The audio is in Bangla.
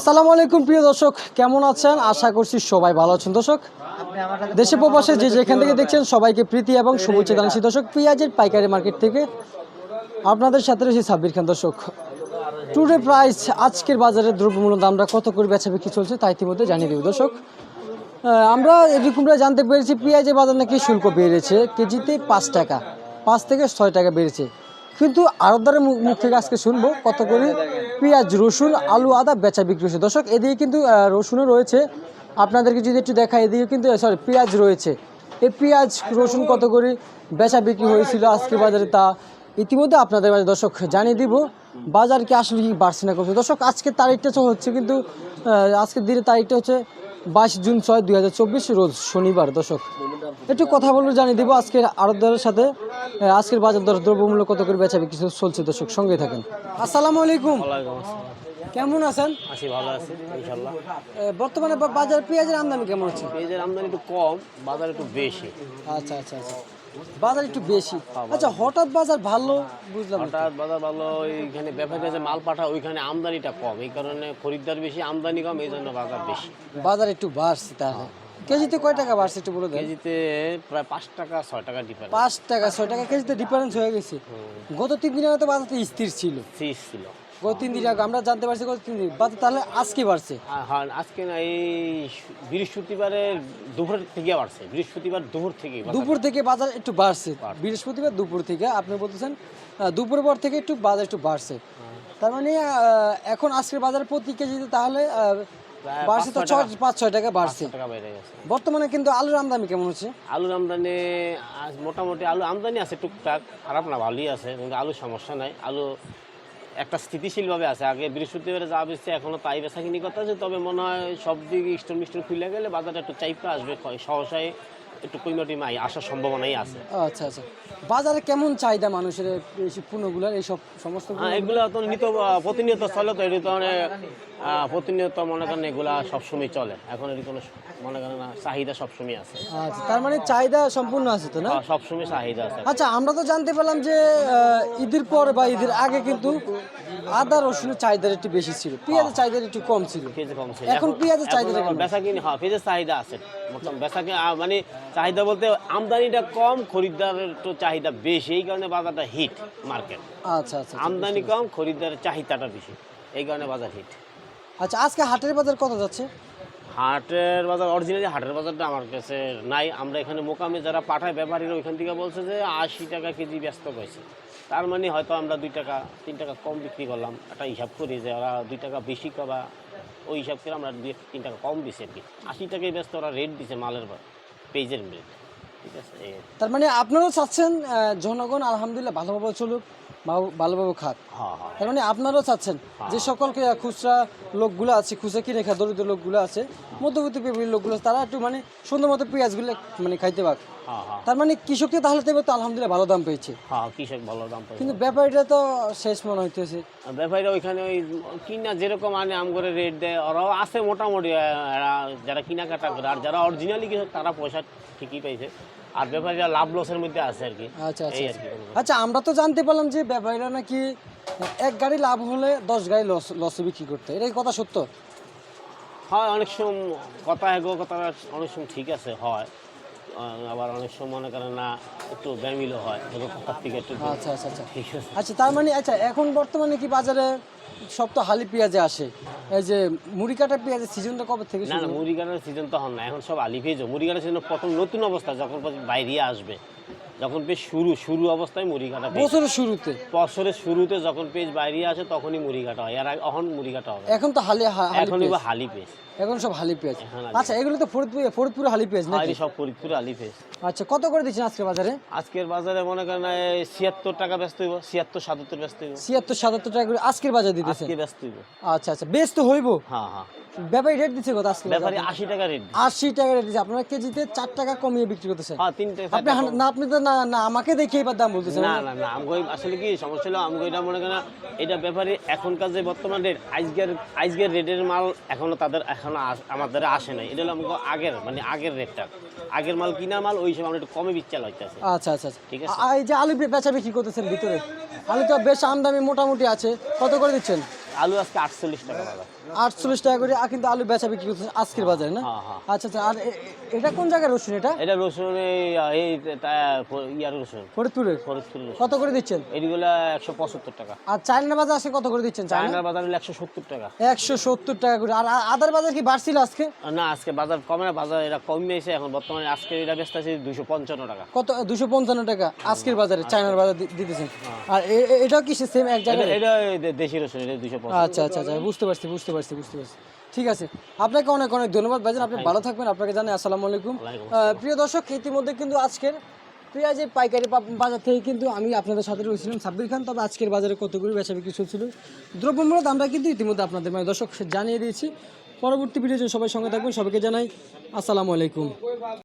আসসালামু আলাইকুম, প্রিয় দর্শক, কেমন আছেন? আশা করছি সবাই ভালো আছেন। দর্শক, দেশে প্রবাসে যে যেখান থেকে দেখছেন সবাইকে প্রীতি এবং শুভেচ্ছা জানাচ্ছি। দর্শক, পেঁয়াজের পাইকারি মার্কেট থেকে আপনাদের সাথে রয়েছে সাব্বির খান। দর্শক টুডে প্রাইস, আজকের বাজারে দ্রব্যমূল্য দামটা কত করে বেচা বিক্রি চলছে তা ইতিমধ্যে জানিয়ে দেব। দর্শক আমরা এরকমটা জানতে পেরেছি, পেঁয়াজের বাজার নাকি শুল্ক বেড়েছে, কেজিতে পাঁচ টাকা, পাঁচ থেকে ছয় টাকা বেড়েছে। কিন্তু আড়তদারের মুখ থেকে আজকে শুনব কত করে? পেঁয়াজ, রসুন, আলু, আদা বেচা বিক্রি হচ্ছে। দর্শক, এদিকে কিন্তু রসুনও রয়েছে। আপনাদেরকে যদি একটু দেখা এদিকে কিন্তু সরি পেঁয়াজ রয়েছে। এই পেঁয়াজ, রসুন কত করে বেচা বিক্রি হয়েছিল আজকে বাজারে তা ইতিমধ্যে আপনাদের মাঝে দর্শক জানিয়ে দিব। বাজার কি আসলে কি বাড়ছে না করছে? দর্শক, আজকের তারিখটা হচ্ছে কিন্তু আজকের দিনের তারিখটা হচ্ছে বাইশ জুন ছয় দুই রোজ শনিবার। দর্শক একটু কথা বলব জানিয়ে দিব আজকের আড়তদারের সাথে। আজকের বাজার দর দ্রব্যমূল্য কত করে বেচা বিক্রি চলছে দর্শক? সঙ্গে থাকেন। আসসালামু আলাইকুম। কেমন আছেন? আছি ভালো আছি ইনশাল্লাহ এ, বর্তমানে বাজার পেঁয়াজের আমদানি কেমন হচ্ছে? পেঁয়াজের আমদানি একটু কম বাজার একটু বেশি। আচ্ছা আচ্ছা আচ্ছা। বাজার একটু বেশি। আচ্ছা হঠাৎ বাজার ভালো বুঝলাম হঠাৎ বাজার ভালো ওইখানে ব্যাপারীরা যে মাল পাঠা ওইখানে আমদানিটা কম। এই কারণে খরিদ্দার বেশি আমদানি কম এই জন্য বাজার বেশি। বাজার একটু বাড়ছে তাহলে। কেজিতে কয় টাকা বাড়ছে একটু বলে দেন? কেজিতে প্রায় পাঁচ টাকা ছয় টাকা ডিফারেন্স পাঁচ টাকা ছয় টাকা কেজিতে ডিফারেন্স হয়ে গেছে। গত তিন দিনের মতো বাজারটা স্থির ছিল। সিজ ছিল। গত তিন দিন আগে আমরা জানতে পারছি গত তিন দিন। বাজার তাহলে আজকে বাড়ছে? হ্যাঁ আজকে না এই বৃহস্পতিবারের দুপুর থেকে বাড়ছে। বৃহস্পতিবার দুপুর থেকে দুপুর থেকে বাজার একটু বাড়ছে। বৃহস্পতিবার দুপুর থেকে আপনি বলতেছেন আহ, দুপুরের পর থেকে একটু বাজার একটু বাড়ছে। তার মানে এখন আজকের বাজার প্রতি কেজিতে তাহলে বাড়ছে তো ছয় পাঁচ ছয় টাকা বাড়ছে। টাকা বেড়ে গেছে। বর্তমানে কিন্তু আলুর আমদানি কেমন হচ্ছে? আলুর আমদানি মোটামুটি আলু আমদানি আছে টুকটাক খারাপ না ভালোই আছে কিন্তু আলুর সমস্যা নাই। আলু একটা স্থিতিশীলভাবে আছে। আগে বৃহস্পতিবারে যা বেচছে এখনও তাই বেচা কিনি করতে আছে তবে মনে হয় সব দিকে স্টোন মিস্টোন খুলে গেলে বাজারটা একটু চাইপা আসবে। সহসায় একটু কইমাটি মাই আসার সম্ভাবনাই আছে। আচ্ছা আচ্ছা। বাজারে কেমন চাহিদা মানুষের এই পণ্যগুলোর এইসব সমস্ত হ্যাঁ এগুলো তো নিত প্রতিনিয়ত চলে তো এটা তো মানে আহ, প্রতিনিয়ত মনে করেন এগুলা সবসময় চলে। এখন এর কোনো মনে করেন না চাহিদা সবসময় আছে। আচ্ছা তার মানে চাহিদা সম্পূর্ণ আছে তো না? সবসময় চাহিদা আছে। আচ্ছা আমরা তো জানতে পেলাম যে ঈদের পর বা ঈদের আগে কিন্তু আদা রসুনের চাহিদার একটু বেশি ছিল। পেঁয়াজের চাহিদা একটু কম ছিল। পেঁয়াজ কম ছিল। এখন পেঁয়াজের চাহিদা কেমন? বেচা কিনে হ্যাঁ পেঁয়াজের চাহিদা আছে। মোটামুটি বেচা মানে চাহিদা বলতে আমদানিটা কম খরিদ্দারের তো চাহিদা বেশি। এই কারণে বাজারটা হিট মার্কেট। আচ্ছা আচ্ছা আমদানি কম খরিদ্দারের চাহিদাটা বেশি। এই কারণে বাজার হিট। আচ্ছা আজকে হাটের বাজার কত যাচ্ছে? হাটের বাজার অরিজিনালি হাটের বাজারটা আমার কাছে নাই। আমরা এখানে মোকামে যারা পাঠায় ব্যাপারীরা ওইখান থেকে বলছে যে আশি টাকা কেজি ব্যস্ত হয়েছে তার মানে হয়তো আমরা দুই টাকা তিন টাকা কম বিক্রি করলাম। একটা হিসাব করি যে ওরা দুই টাকা বেশি বা ওই হিসাব করে আমরা দুই তিন টাকা কম দিছি আর কি। আশি টাকায় ব্যস্ত ওরা রেট দিছে মালের পেজের রেট ঠিক আছে। তার মানে আপনারাও চাচ্ছেন জনগণ আলহামদুলিল্লাহ ভালোভাবে চলুক। ভালোভাবে খাক। হ্যাঁ হ্যাঁ। তার মানে আপনারাও চাচ্ছেন যে সকলকে খুচরা লোকগুলো আছে খুচরা কিনে খা দরিদ্র লোকগুলো আছে মধ্যবিত্ত ফ্যামিলির লোকগুলো তারা একটু মানে সুন্দর মতো পেঁয়াজগুলো মানে খাইতে পাক। হ্যাঁ হ্যাঁ। তার মানে কৃষককে তাহলে দেবে তো আলহামদুলিল্লাহ ভালো দাম পেয়েছে। হ্যাঁ কৃষক ভালো দাম পাই কিন্তু ব্যাপারীটা তো শেষ মনে হইতেছে। ব্যাপারীরা ওইখানে ওই কিনা যেরকম আনে আম করে রেট দেয় ওরাও আছে মোটামুটি যারা কেনাকাটা করে আর যারা অরিজিনালি কিছু তারা পয়সা ঠিকই পাইছে আর ব্যাপারীরা লাভ লসের মধ্যে আছে আর কি। আচ্ছা আচ্ছা আচ্ছা। আচ্ছা আমরা তো জানতে পারলাম যে ব্যাপারীরা নাকি এক গাড়ি লাভ হলে দশ গাড়ি লস লসে বিক্রি করতে। এটা কথা সত্য? হয় অনেক সময় কথা এগো কথা অনেক সময় ঠিক আছে হয়। আবার অনেক সময় মনে করেন না একটু ব্যামিলও হয় থেকে একটু আচ্ছা আচ্ছা আচ্ছা। আচ্ছা তার মানে আচ্ছা এখন বর্তমানে কি বাজারে সব তো হালি পেঁয়াজে আসে? এই যে মুড়ি কাটা পেঁয়াজের সিজনটা কবে থেকে না না মুড়ি কাটার সিজন তো হন না এখন সব আলি পেঁয়াজ। মুড়ি কাটার সিজন প্রথম নতুন অবস্থা যখন বাইরে আসবে। যখন পেজ শুরু শুরু অবস্থায় মুড়ি কাটা বছরের শুরুতে? বছরের শুরুতে যখন পেজ বাইরে আসে তখনই মুড়ি কাটা হয়। আর অহন মুড়ি কাটা হবে এখন তো হালি হালি এখন এবার হালি পেজ এখন সব হালি এখন হালি আচ্ছা এগুলো তো ফরিদপুর ফরিদপুর হালি পেঁয়াজ নাকি? সব ফরিদপুরে আলি পেজ আচ্ছা কত করে দিচ্ছেন আজকে বাজারে? আজকের বাজারে মনে করেন ছিয়াত্তর টাকা ব্যস্ত হইব ছিয়াত্তর সাতাত্তর ব্যস্ত হইব। ছিয়াত্তর সাতাত্তর টাকা করে আজকের বাজার দিতেছেন আজকে ব্যস্ত হইব। আচ্ছা আচ্ছা বেশ তো হইব। হ্যাঁ হ্যাঁ। ব্যাপারী রেট দিচ্ছে কত আজকে? ব্যাপারে আশি টাকা রেট আশি টাকা রেট দিচ্ছে আপনারা কেজিতে টাকা কমিয়ে বিক্রি করতেছেন। হ্যাঁ তিনটে আপনি না আপনি তো না না আমাকে দেখে এবার দাম বলতেছেন। না না না আসলে কি সমস্যা হলো আমগো এটা মনে করেন এটা ব্যাপারে এখনকার যে বর্তমান রেট আজকের আজকের রেটের মাল এখনও তাদের এখনও আমাদের আসে নাই। এটা হলো আমগো আগের মানে আগের রেটটা আগের মাল কিনা মাল ওই সময় আমরা একটু কমে বিচ্ছাল হইতেছে। আচ্ছা আচ্ছা আচ্ছা। ঠিক আছে। এই যে আলু বেচা বিক্রি করতেছেন ভিতরে আলু তো বেশ আমদামি মোটামুটি আছে। কত করে দিচ্ছেন? আলু আজকে আটচল্লিশ টাকা বাজার। আটচল্লিশ টাকা করে কিন্তু আলু বেচা বিক্রি করতেছে আজকের বাজারে না? হ্যাঁ হ্যাঁ। আচ্ছা আচ্ছা আর এটা কোন জায়গায় রসুন এটা? এটা রসুন এই এই ইয়ার রসুন। ফরিদপুরের? ফরিদপুর কত করে দিচ্ছেন? এইগুলো একশো পঁচাত্তর টাকা। আর চায়না বাজার আজকে কত করে দিচ্ছেন চায়না? চায়নার বাজার হলো একশো সত্তর টাকা। একশো সত্তর টাকা করে আর আদার বাজার কি বাড়ছিল আজকে? না আজকে বাজার কমে না বাজার এটা কমেছে এখন বর্তমানে আজকে এটা ব্যস্ত আছে দুশো পঞ্চান্ন টাকা। কত দুশো পঞ্চান্ন টাকা আজকের বাজারে চায়নার বাজার দিতেছেন। আর এটাও কি সেম এক জায়গায়? এটা দেশি রসুন এটা দুশো আচ্ছা আচ্ছা আচ্ছা বুঝতে পারছি বুঝতে পারছি। বুঝতে পারছি ঠিক আছে আপনাকে অনেক অনেক ধন্যবাদ ভাইজান আপনি ভালো থাকবেন আপনাকে জানাই আসসালামু আলাইকুম। প্রিয় দর্শক ইতিমধ্যে কিন্তু আজকের পেঁয়াজের পাইকারি বাজার থেকে কিন্তু আমি আপনাদের সাথে রয়েছিলাম সাব্বির খান। তবে আজকের বাজারে কতগুলো বেচা বিক্রি চলছিল দ্রব্যমূল্য আমরা কিন্তু ইতিমধ্যে আপনাদের মানে দর্শক জানিয়ে দিয়েছি। পরবর্তী ভিডিও সবাই সঙ্গে থাকবেন সবাইকে জানাই আসসালামু আলাইকুম।